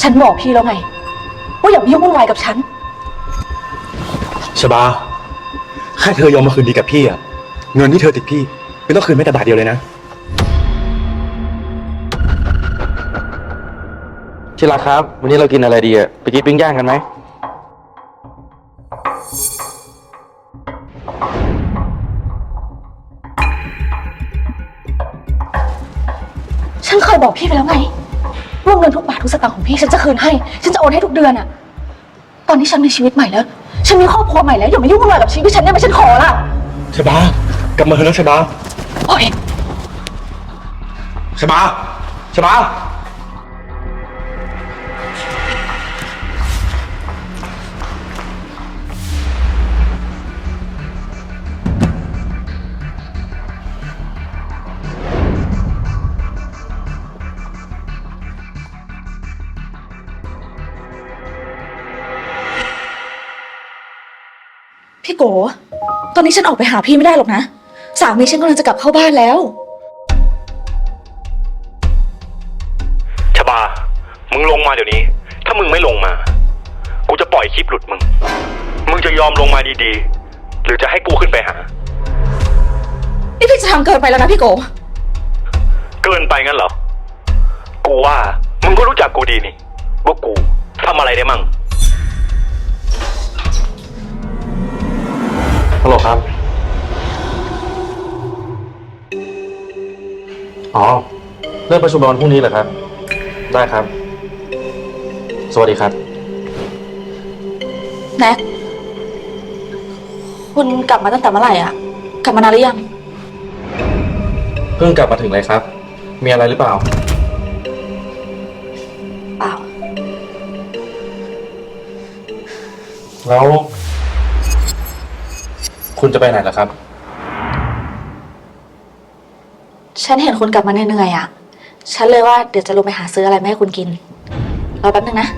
ฉันบอกพี่แล้วไง ว่าอย่ามายุ่งวุ่นวายกับฉัน ชบาแค่เธอยอมมาคืนดีกับพี่อะเงินที่เธอติดพี่ ไม่ต้องคืนแม้แต่บาทเดียวเลยนะ ที่รักครับ วันนี้เรากินอะไรดีอะไปกินปิ้งย่างกันไหม ฉันเคยบอกพี่ไปแล้วไง พี่ฉันจะคืนให้ ฉันจะโอนให้ทุกเดือนอะตอนนี้ฉันมีชีวิตใหม่แล้ว ฉันมีครอบครัวใหม่แล้วอย่ามายุ่งวุ่นวายกับชีวิตฉันได้ไหมฉันขอละชบากลับมาเถอะนะชบาโอ๊ยชบาชบา โก ตอนนี้ฉันออกไปหาพี่ไม่ได้หรอกนะ สามีฉันกำลังจะกลับเข้าบ้านแล้ว ชบา มึงลงมาเดี๋ยวนี้ ถ้ามึงไม่ลงมา กูจะปล่อยคลิปหลุดมึง มึงจะยอมลงมาดีๆ หรือจะให้กูขึ้นไปหา นี่พี่จะทำเกินไปแล้วนะพี่โก เกินไปงั้นเหรอ กูว่า มึงก็รู้จักกูดีนี่ว่ากูทำอะไรได้มั่ง ฮัลโหลครับ อ๋อ เริ่มประชุมวันพรุ่งนี้เหรอครับ ได้ครับ สวัสดีครับ แน็กคุณกลับมาตั้งแต่เมื่อไหร่อะกลับมานานหรือยัง เพิ่งกลับมาถึงเลยครับ มีอะไรหรือเปล่า เปล่า แล้ว คุณจะไปไหนล่ะครับ ฉันเห็นคุณกลับมาเหนื่อยๆอะฉันเลยว่าเดี๋ยวจะลงไปหาซื้ออะไรมาให้คุณกิน รอแป๊บนึงนะ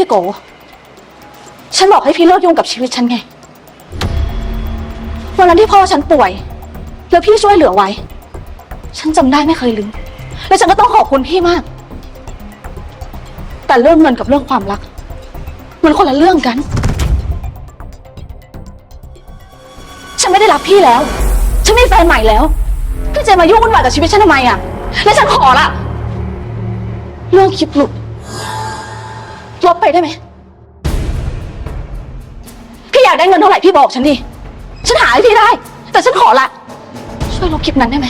พี่โก ฉันบอกให้พี่เลิกยุ่งกับชีวิตฉันไง วันนั้นที่พ่อฉันป่วย แล้วพี่ช่วยเหลือไว้ ฉันจำได้ไม่เคยลืม และฉันก็ต้องขอบคุณพี่มาก แต่เรื่องเงินกับเรื่องความรัก มันคนละเรื่องกัน ฉันไม่ได้รักพี่แล้ว ฉันมีแฟนใหม่แล้ว พี่จะมายุ่งวุ่นวายกับชีวิตฉันทำไมอะและฉันขอละ เรื่องคลิปหลุด ลบไปได้ไหม พี่อยากได้เงินเท่าไหร่พี่บอกฉันดิ ฉันหาให้พี่ได้ แต่ฉันขอละ ช่วยลบคลิปนั้นได้ไหม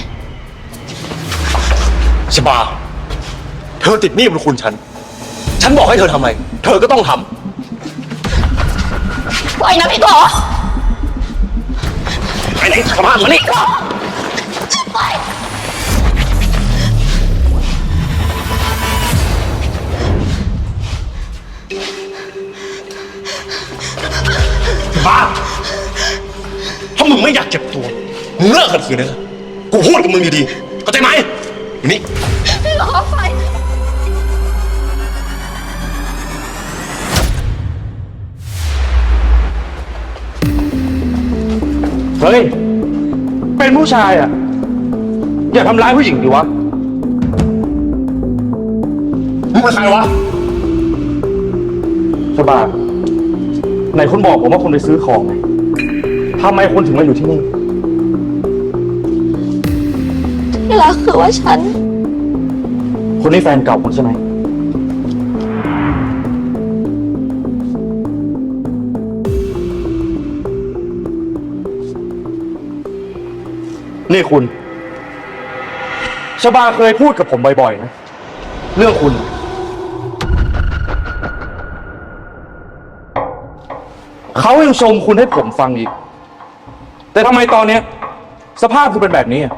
ชบา เธอติดหนี้บุญคุณฉัน ฉันบอกให้เธอทำอะไร เธอก็ต้องทปล่อยนะพี่โกำไปไหนชบามานี่ ขัดขืนนะกูพูดกับมึงดีๆเข้าใจไหมอยู่นี่พี่โกปล่อยเฮ้ย เป็นผู้ชายอะ อย่าทำร้ายผู้หญิงดิวะ มึงเป็นใครวะ สบายไหนคุณบอกผมว่าคุณไปซื้อของไงทำไมคุณถึงมาอยู่ที่นี่ รักคือว่าฉัน คุณนี่แฟนเก่าคุณใช่ไหม นี่คุณชบาเคยพูดกับผมบ่อยๆนะ เรื่องคุณ เขายังชมคุณให้ผมฟังอีก แต่ทำไมตอนเนี้ย สภาพคุณเป็นแบบนี้อะ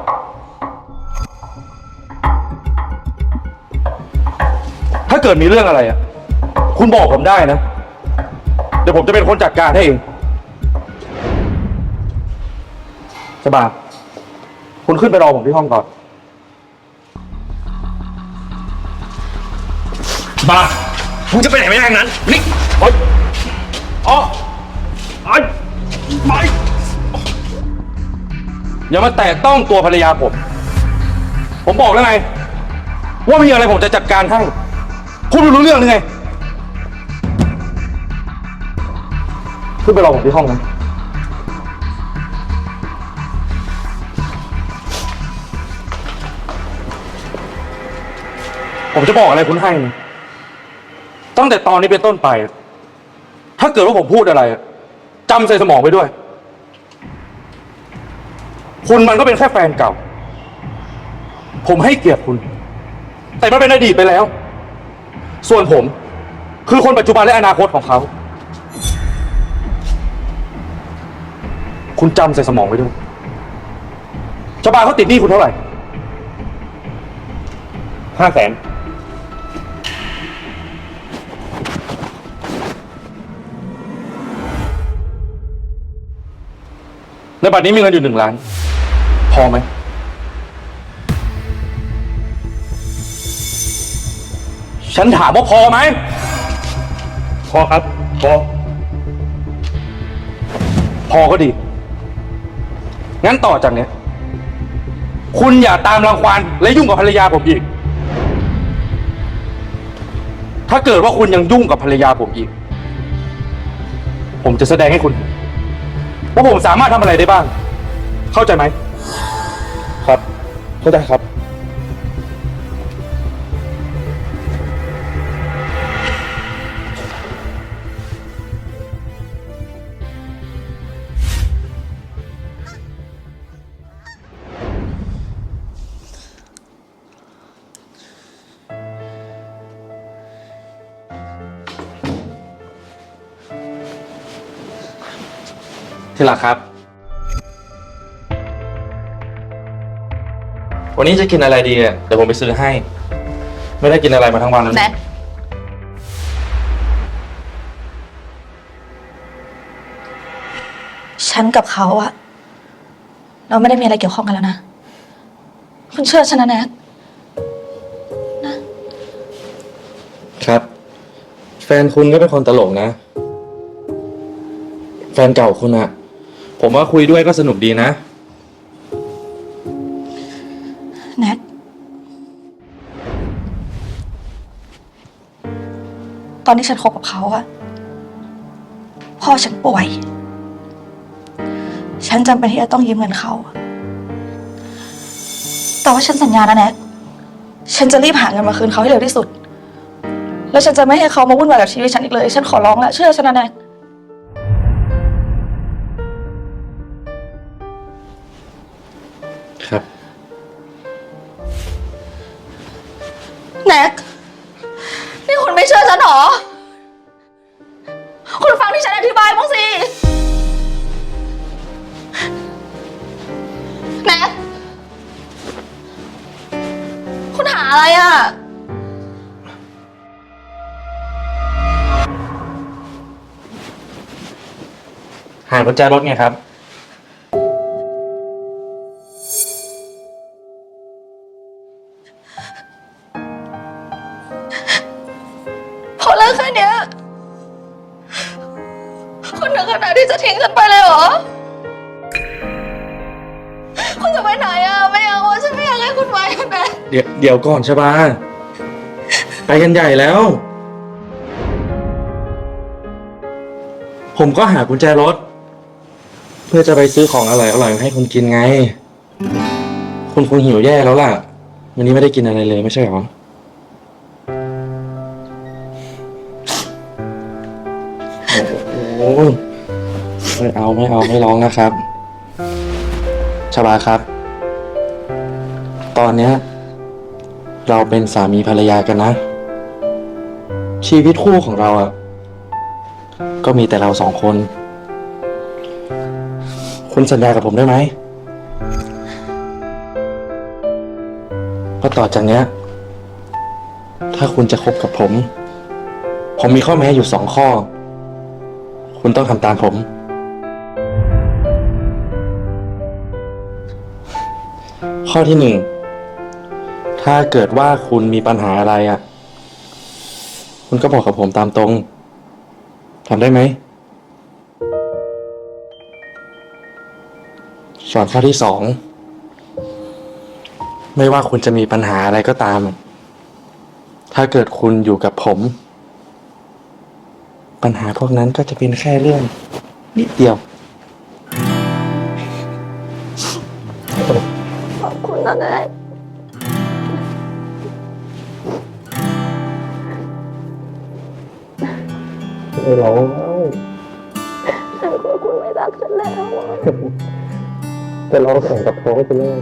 เกิดมีเรื่องอะไรอะ คุณบอกผมได้นะ เดี๋ยวผมจะเป็นคนจัดการให้เองสบายคุณขึ้นไปรอผมที่ห้องก่อน บามึงจะไปไหนไม่ได้ทั้งนั้น นี่โอ๊ยอ๋อไอ้ไปอย่ามาแตะต้องตัวภรรยาผม ผมบอกแล้วไง ว่ามีอะไรผมจะจัดการให้ คุณไม่รู้เรื่องหรือไง ขึ้นไปรอผมที่ห้องนะ ผมจะบอกอะไรคุณให้นะตั้งแต่ตอนนี้เป็นต้นไป ถ้าเกิดว่าผมพูดอะไรจำใส่สมองไว้ด้วย คุณมันก็เป็นแค่แฟนเก่า ผมให้เกียรติคุณ แต่มันเป็นอดีตไปแล้ว ส่วนผม คือคนปัจจุบันและอนาคตของเขา คุณจำใส่สมองไว้ด้วยชาวบ้านเขาติดหนี้คุณเท่าไหร่ห้าแสน ในบัตรนี้มีเงินอยู่หนึ่งล้าน พอไหม ฉันถามว่าพอไหม พอครับ พอ พอก็ดี งั้นต่อจากเนี้ย คุณอย่าตามรังควานและยุ่งกับภรรยาผมอีก ถ้าเกิดว่าคุณยังยุ่งกับภรรยาผมอีก ผมจะแสดงให้คุณเห็นว่าผมสามารถทำอะไรได้บ้าง เข้าใจไหม ครับ เข้าใจครับ ที่รักครับ วันนี้จะกินอะไรดีอะเดี๋ยวผมไปซื้อให้ ไม่ได้กินอะไรมาทั้งวันแล้วแน็กฉันกับเขาอะเราไม่ได้มีอะไรเกี่ยวข้องกันแล้วนะ คุณเชื่อฉันนะแน็กครับ แฟนคุณก็เป็นคนตลกนะ แฟนเก่าคุณอะ ผมว่าคุยด้วยก็สนุกดีนะ แน็กตอนที่ฉันคบกับเขาอะพ่อฉันป่วย ฉันจำเป็นที่จะต้องยืมเงินเขา แต่ว่าฉันสัญญานะแน็กฉันจะรีบหาเงินมาคืนเขาให้เร็วที่สุด แล้วฉันจะไม่ให้เขามาวุ่นวายกับชีวิตฉันอีกเลย ฉันขอร้องละเชื่อฉันนะแน็ก แน็ก นี่คุณไม่เชื่อฉันเหรอ คุณฟังที่ฉันอธิบายบ้างสิ แน็ก คุณหาอะไรอะ หากุญแจรถไงครับ เดี๋ยวเดี๋ยวก่อนชบาไปกันใหญ่แล้ว ผมก็หากุญแจรถ เพื่อจะไปซื้อของอร่อยอร่อยๆให้คุณกินไง คุณคงหิวแย่แล้วล่ะ วันนี้ไม่ได้กินอะไรเลยไม่ใช่หรอ โอ้ไม่เอาไม่เอาไม่ร้องนะครับชบาครับ ตอนเนี้ย เราเป็นสามีภรรยากันนะ ชีวิตคู่ของเราอะก็มีแต่เราสองคน คุณสัญญากับผมได้ไหมว่าต่อจากเนี้ย ถ้าคุณจะคบกับผมผผมมีข้อแม้อยู่สองข้อ คุณต้องทำตามผม ข้อที่หนึ่ง ถ้าเกิดว่าคุณมีปัญหาอะไรอะ คุณก็บอกกับผมตามตรงทำได้ไหมส่วนข้อที่สอง ไม่ว่าคุณจะมีปัญหาอะไรก็ตาม ถ้าเกิดคุณอยู่กับผม ปัญหาพวกนั้นก็จะเป็นแค่เรื่องนิดเดียว ไม่ร้องฉันกลัวคุณไม่รักฉันแล้วอะจะร้องแข่งกับท้องไปเลย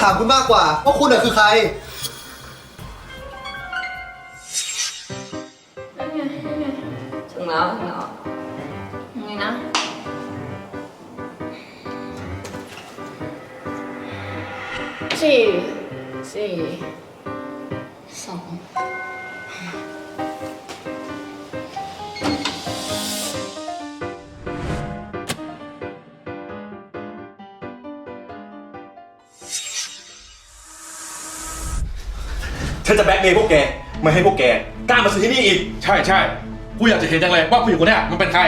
ถามคุณมากกว่าว่าคุณน่ะคือใคร ฉันจะแบล็กเมย์พวกแก ไม่ให้พวกแกกล้ามาซื้อที่นี่อีก ใช่ใช่กูอยากจะเห็นจังเลยว่าผู้หญิงคนเนี้ยมันเป็นใคร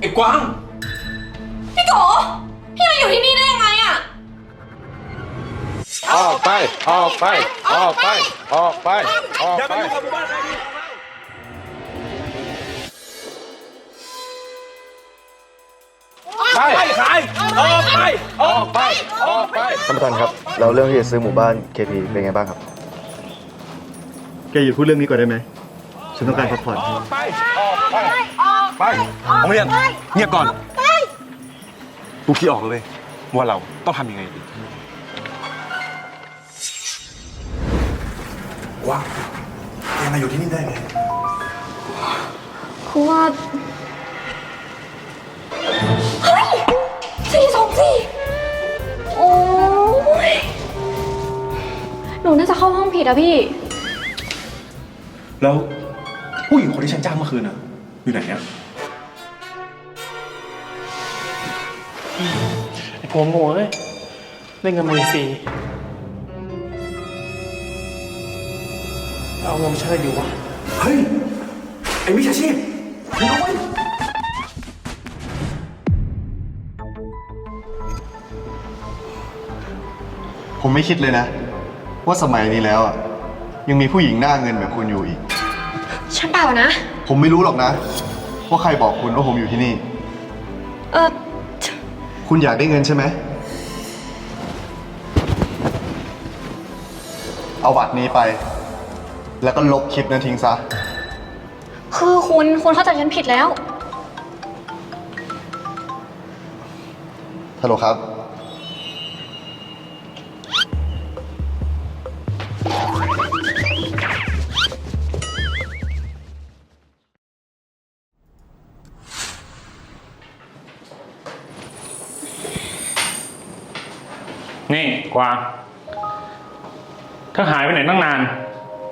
ไอ้กวาง พี่โกพี่มาอยู่ที่นี่ได้ยังไงอะออกไป ออกไป ออกไป ออกไป ออกอย่าไปมายุ่งกับหมู่บ้านใครดิ ไปไปขายออกไปออกไปออกไปท่านประธานครับ เราเรื่องที่จะซื้อหมู่บ้าน KP เป็นไงบ้างครับ แกหยุดพูดเรื่องนี้ก่อนได้ไหมฉันต้องการพักผ่อนออกไปออกไปไปโรงเรียนเงียบก่อนกูคิดออกเลยว่าเราต้องทำยังไงดีว่าแกมาอยู่ที่นี่ได้ไงคือว่า สี่สองสี่โอ้ยหนูน่าจะเข้าห้องผิดอะพี่ แล้วผู้หญิงคนที่ฉันจ้างเมื่อคืนน่ะอยู่ไหนอะไอ้ผัวโง่เอ้ยได้เงินหมื่นสี่เอาเงินมาใช้อะไรดีวะ เฮ้ย ไอ้มิจฉาชีพรู้ไห ผมไม่คิดเลยนะ ว่าสมัยนี้แล้วอะยังมีผู้หญิงหน้าเงินแบบคุณอยู่อีก ฉันเปล่านะ ผมไม่รู้หรอกนะว่าใครบอกคุณว่าผมอยู่ที่นี่ เออคุณอยากได้เงินใช่ไหม เอาบัตรนี้ไป แล้วก็ลบคลิปนั้นทิ้งซะ คือคุณ คุณเข้าใจฉันผิดแล้ว ฮัลโหลครับ วางเธอหายไปไหนตั้งนาน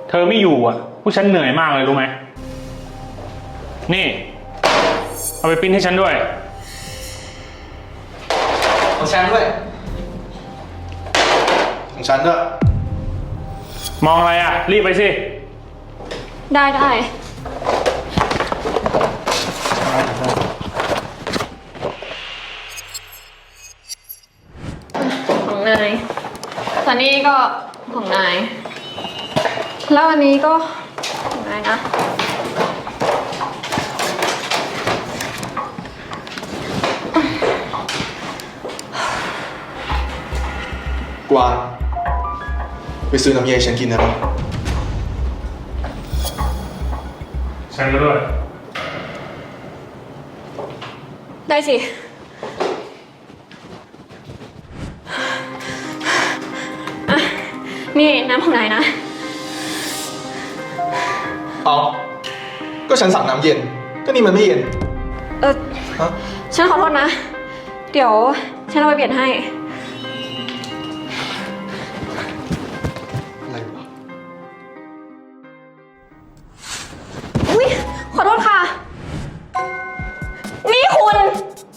เธอไม่อยู่อะผู้ฉันเหนื่อยมากเลยรู้ไหม นี่ เอาไปปริ้นให้ฉันด้วย ของฉันด้วย ของฉันด้วย มองอะไรอะ รีบไปสิ ได้ได้ วนนี้ก็ของนาย แล้วอันนี้ก็ของนายนะ กวางไปซื้อน้ำเย็นฉันกินได้ปะฉันก็ด้วย ได้สิ นี่น้ำของนายนะ เอาก็ฉันสั่งน้ำเย็น ก็นี่มันไม่เย็น เออ ฮะ ฉันขอโทษนะ เดี๋ยวฉันเอาไปเปลี่ยนให้ อะไรวะ อุ้ยขอโทษค่ะ นี่คุณ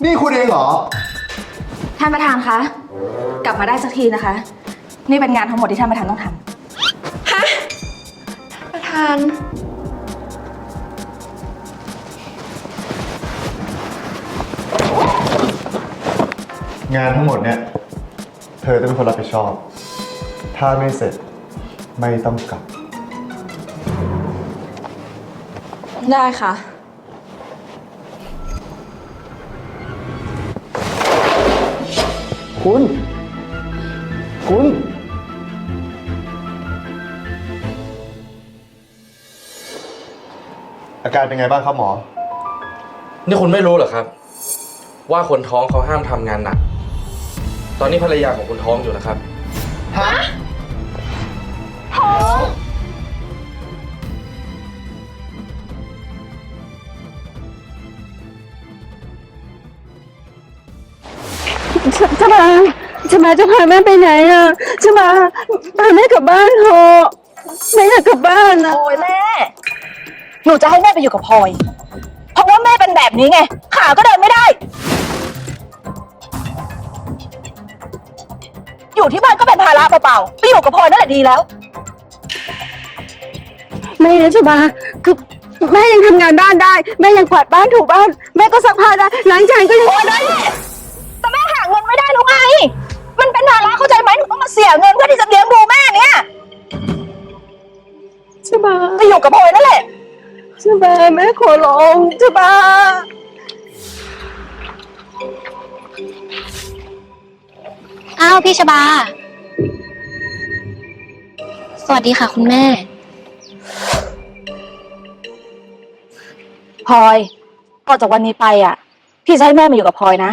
นี่คุณเองเหรอ ท่านประธานคะ กลับมาได้สักทีนะคะ นี่เป็นงานทั้งหมดที่ท่านประธานต้องทำฮะประธาน งานทั้งหมดเนี่ย เธอต้องเป็นคนรับผิดชอบ ถ้าไม่เสร็จไม่ต้องกลับ ได้ค่ะ คุณ คุณ อาการเป็นไงบ้างครับหมอ นี่คุณไม่รู้เหรอครับ ว่าคนท้องเขาห้ามทำงานหนัก ตอนนี้ภรรยาของคุณท้องอยู่นะครับ ฮะจะมาจะมาจะพาแม่ไปไหนอะจะมาพาแม่กลับบ้านเถอะแม่อยากกลับบ้านนะ โอ้ยแม่ หนูจะให้แม่ไปอยู่กับพลอย เพราะว่าแม่เป็นแบบนี้ไง ขาก็เดินไม่ได้ อยู่ที่บ้านก็เป็นภาระเปล่าๆไปอยู่กับพลอยนั่นแหละดีแล้วแม่นะจะมาคือแม่ยังทำงานบ้านได้ แม่ยังกวาดบ้านถูบ้าน แม่ก็ซักผ้าได้ล้างจานก็ยังโอ้ยแม่แต่แม่หาเงินไม่ได้หรือไง มันเป็นภาระเข้าใจไหมหนูต้องมาเสียเงินเพื่อที่จะเลี้ยงดูแม่เนี่ยจะมาไปอยู่กับพลอยนั่นแหละ จะมาแม่ขอร้องจะมาอ้าวพี่ชบา สวัสดีค่ะคุณแม่ พลอยต่อจากวันนี้ไปอะ พี่จะให้แม่มาอยู่กับพลอยนะ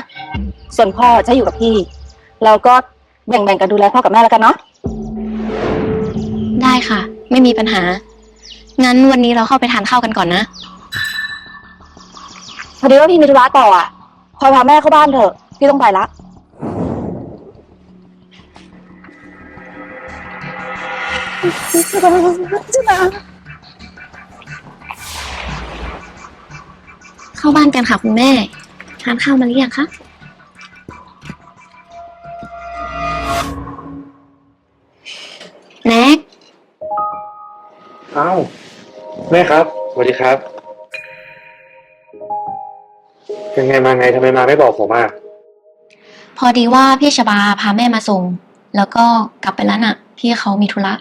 ส่วนพ่อจะอยู่กับพี่ แล้วก็แบ่งๆกันดูแลพ่อกับแม่แล้วกันเนาะ ได้ค่ะ ไม่มีปัญหา งั้นวันนี้เราเข้าไปทานข้าวกันก่อนนะ พอดีว่าพี่มีธุระต่ออะพลอยพาแม่เข้าบ้านเถอะ พี่ต้องไปละจะมาเข้าบ้านกันค่ะคุณแม่ ทานข้าวมาหรือยังคะ แน็ก อ้าวแม่ครับสวัสดีครับ ยังไงมาไงทำไมมาไม่บอกผมอะพอดีว่าพี่ชบาพาแม่มาส่ง แล้วก็กลับไปแล้วน่ะ พี่เขามีธุระ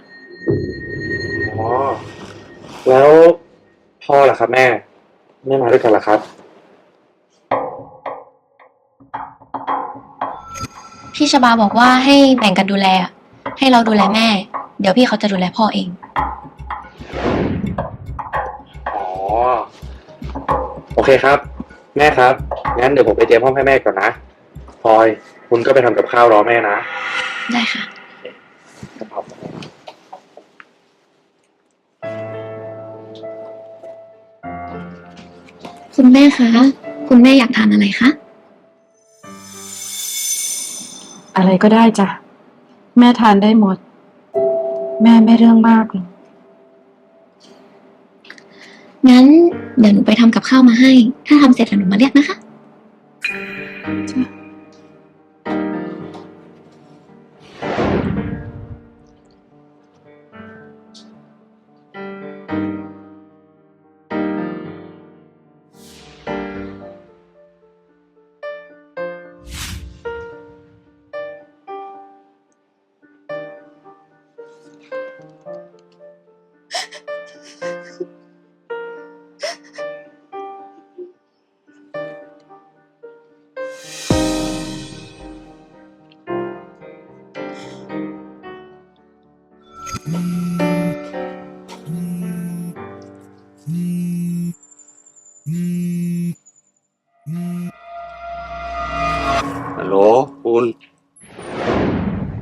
อ๋อแล้วพ่อล่ะครับแม่ไม่มาด้วยกันเหรอครับ พี่ชบาบอกว่าให้แบ่งกันดูแล ให้เราดูแลแม่ เดี๋ยวพี่เขาจะดูแลพ่อเอง โอเคครับ แม่ครับ งั้นเดี๋ยวผมไปเตรียมห้องให้แม่ก่อนนะพลอย คุณก็ไปทำกับข้าวรอแม่นะได้ค่ะ ครับคุณแม่คะ คุณแม่อยากทานอะไรคะ อะไรก็ได้จ้ะ แม่ทานได้หมด แม่ไม่เรื่องมากหรอก งั้นเดี๋ยวหนูไปทำกับข้าวมาให้ ถ้าทำเสร็จแล้วหนูมาเรียกนะคะ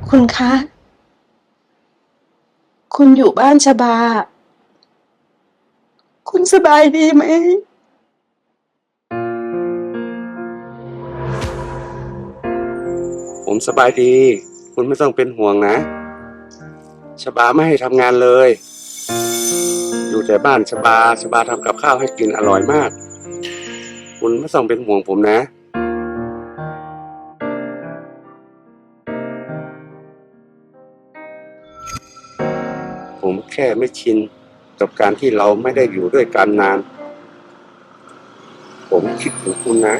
คุณคะ คุณอยู่บ้านชบา คุณสบายดีไหม ผมสบายดี คุณไม่ต้องเป็นห่วงนะ ชบาไม่ให้ทำงานเลย อยู่แต่บ้านชบา ชบาทำกับข้าวให้กินอร่อยมาก คุณไม่ต้องเป็นห่วงผมนะ แค่ไม่ชินกับการที่เราไม่ได้อยู่ด้วยกันนาน ผมคิดถึงคุณนะ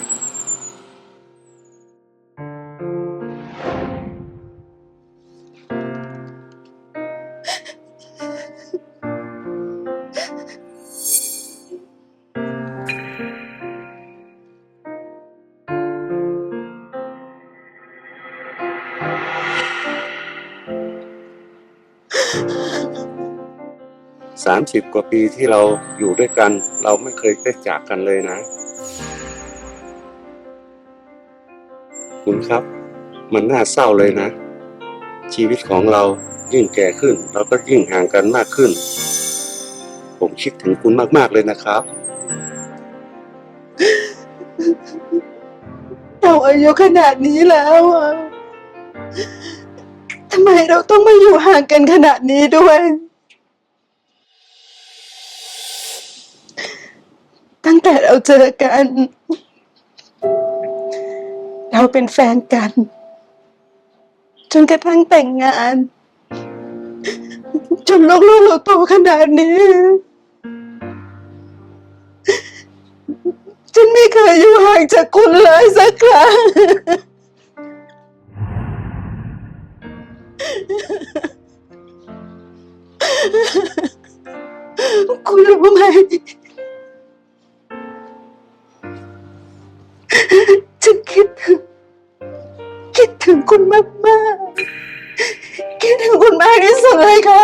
สามสิบกว่าปีที่เราอยู่ด้วยกัน เราไม่เคยได้จากกันเลยนะ คุณครับ มันน่าเศร้าเลยนะ ชีวิตของเรายิ่งแก่ขึ้น เราก็ยิ่งห่างกันมากขึ้น ผมคิดถึงคุณมาก ๆ เลยนะครับ เราอายุขนาดนี้แล้วอะทำไมเราต้องมาอยู่ห่างกันขนาดนี้ด้วย แต่เราเจอกัน เราเป็นแฟนกัน จนกระทั่งแต่งงาน จนลูกๆเราโตขนาดนี้ ฉันไม่เคยอยู่ห่างจากคุณเลยสักครั้งคุณรู้ไหม ฉันคิดถึง คิดถึงคุณมากมากคิดถึงคุณมากที่สุดเลยค่ะ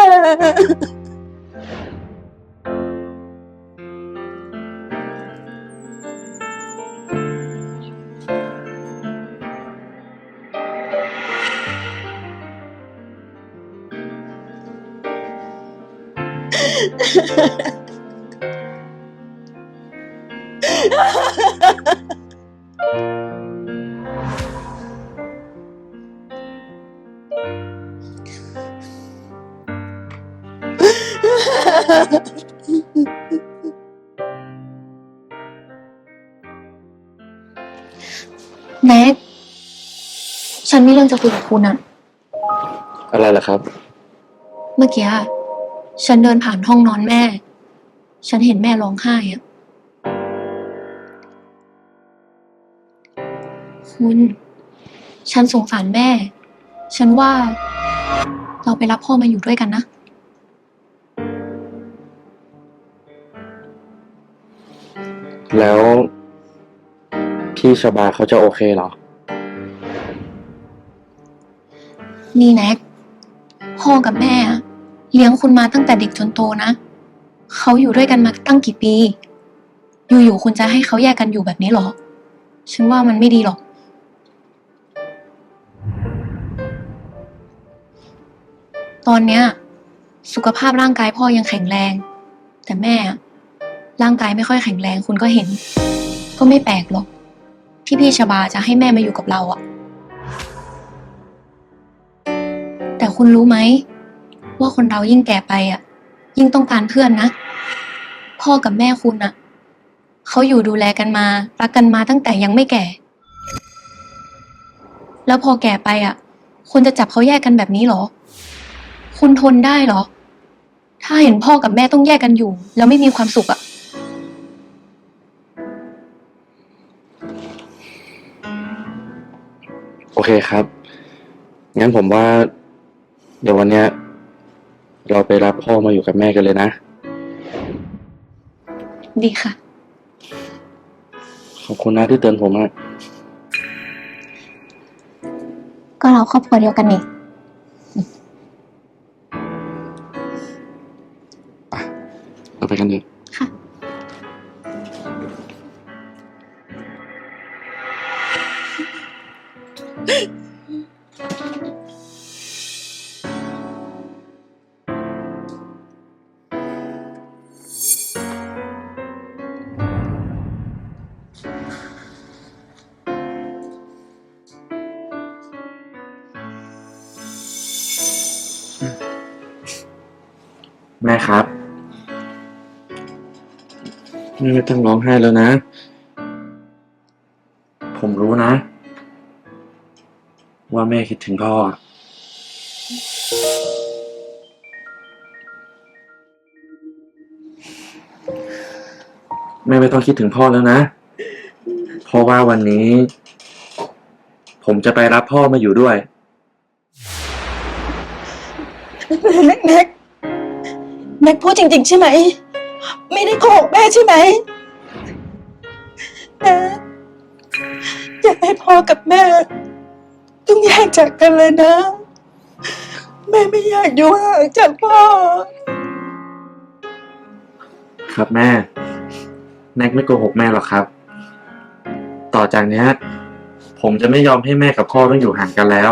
แน็กฉันมีเรื่องจะคุยกับคุณอะอะไรล่ะครับ เมื่อกี้อะฉันเดินผ่านห้องนอนแม่ ฉันเห็นแม่ร้องไห้อะคุณ ฉันสงสารแม่ ฉันว่าเราไปรับพ่อมาอยู่ด้วยกันนะ แล้ว พี่ชบาเขาจะโอเคเหรอ นี่แน็กพ่อกับแม่อะเลี้ยงคุณมาตั้งแต่เด็กจนโตนะ เขาอยู่ด้วยกันมาตั้งกี่ปี อยู่ๆคุณจะให้เขาแยกกันอยู่แบบนี้เหรอ ฉันว่ามันไม่ดีหรอก ตอนเนี้ย สุขภาพร่างกายพ่อยังแข็งแรง แต่แม่อะ ร่างกายไม่ค่อยแข็งแรงคุณก็เห็น ก็ไม่แปลกหรอก ที่พี่ชบาจะให้แม่มาอยู่กับเราอะแต่คุณรู้ไหม ว่าคนเรายิ่งแก่ไปอะยิ่งต้องการเพื่อนนะ พ่อกับแม่คุณอะเขาอยู่ดูแลกันมา รักกันมาตั้งแต่ยังไม่แก่ แล้วพอแก่ไปอะคุณจะจับเขาแยกกันแบบนี้เหรอ คุณทนได้เหรอ ถ้าเห็นพ่อกับแม่ต้องแยกกันอยู่ แล้วไม่มีความสุขอะ อเคครับ งั้นผมว่า เดี๋ยววันเนี้ย เราไปรับพ่อมาอยู่กับแม่กันเลยนะ ดีค่ะ ขอบคุณนะที่เตือนผมอะก็เราครอบครัวเดียวกันนี่เราไปกันเถอะ ไม่ต้องร้องไห้แล้วนะ ผมรู้นะ ว่าแม่คิดถึงพ่อ แม่ไม่ต้องคิดถึงพ่อแล้วนะ เพราะว่าวันนี้ ผมจะไปรับพ่อมาอยู่ด้วยแน็กแน็กแน็กพูดจริง ๆ ใช่ไหม ไม่ได้โกหกแม่ใช่ไหมแน็กอยากให้พ่อกับแม่ ต้องแยกจากกันเลยนะ แม่ไม่อยากอยู่ห่างจากพ่อ ครับแม่ แน็กไม่โกหกแม่หรอกครับ ต่อจากเนี้ย ผมจะไม่ยอมให้แม่กับพ่อต้องอยู่ห่างกันแล้ว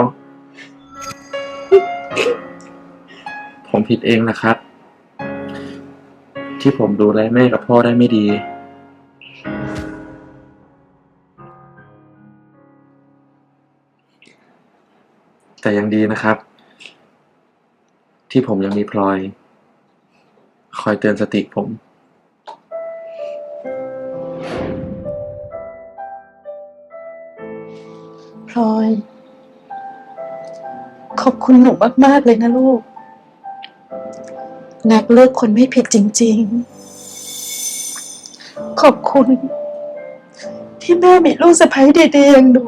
ผมผิดเองนะครับ ที่ผมดูแลแม่กับพ่อได้ไม่ดี แต่ยังดีนะครับ ที่ผมยังมีพลอย คอยเตือนสติผมพลอย ขอบคุณหนูมาก ๆ เลยนะลูก นักเลือกคนไม่ผิดจริง ๆ ขอบคุณ ที่แม่มีลูกสะใภ้ดีๆอย่างหนู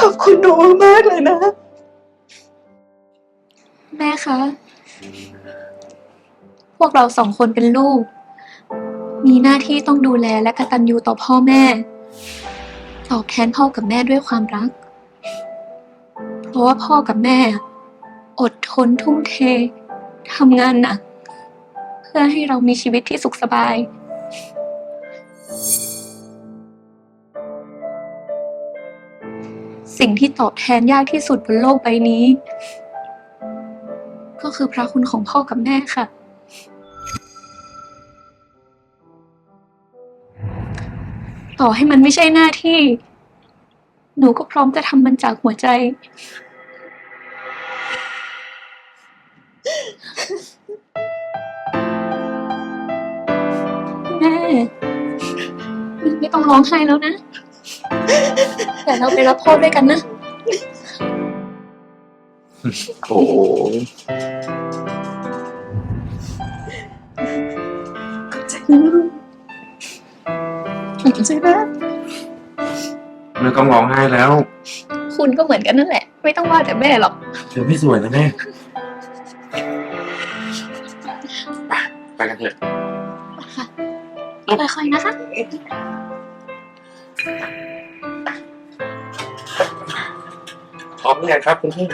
ขอบคุณหนูมากเลยนะ แม่คะ พวกเราสองคนเป็นลูก มีหน้าที่ต้องดูแลและกตัญญูต่อพ่อแม่ ตอบแทนพ่อกับแม่ด้วยความรัก ราะว่าพ่อกับแม่ อดทนทุ่มเททำงานหนัก เพื่อให้เรามีชีวิตที่สุขสบาย สิ่งที่ตอบแทนยากที่สุดบนโลกใบนี้ ก็คือพระคุณของพ่อกับแม่ค่ะ ต่อให้มันไม่ใช่หน้าที่ หนูก็พร้อมจะทำมันจากหัวใจ ไม่ต้องร้องไห้แล้วนะ แต่เราไปรับพ่อด้วยกันนะ โอ้โหใจนะลูกใจนะไม่ต้องร้องไห้แล้ว คุณก็เหมือนกันนั่นแหละ ไม่ต้องว่าแต่แม่หรอกเดี๋ยวไม่สวยนะแม่ ไปไปกันเถอะ ค่อยๆนะคะ พร้อมหรือยังครับคุณพี่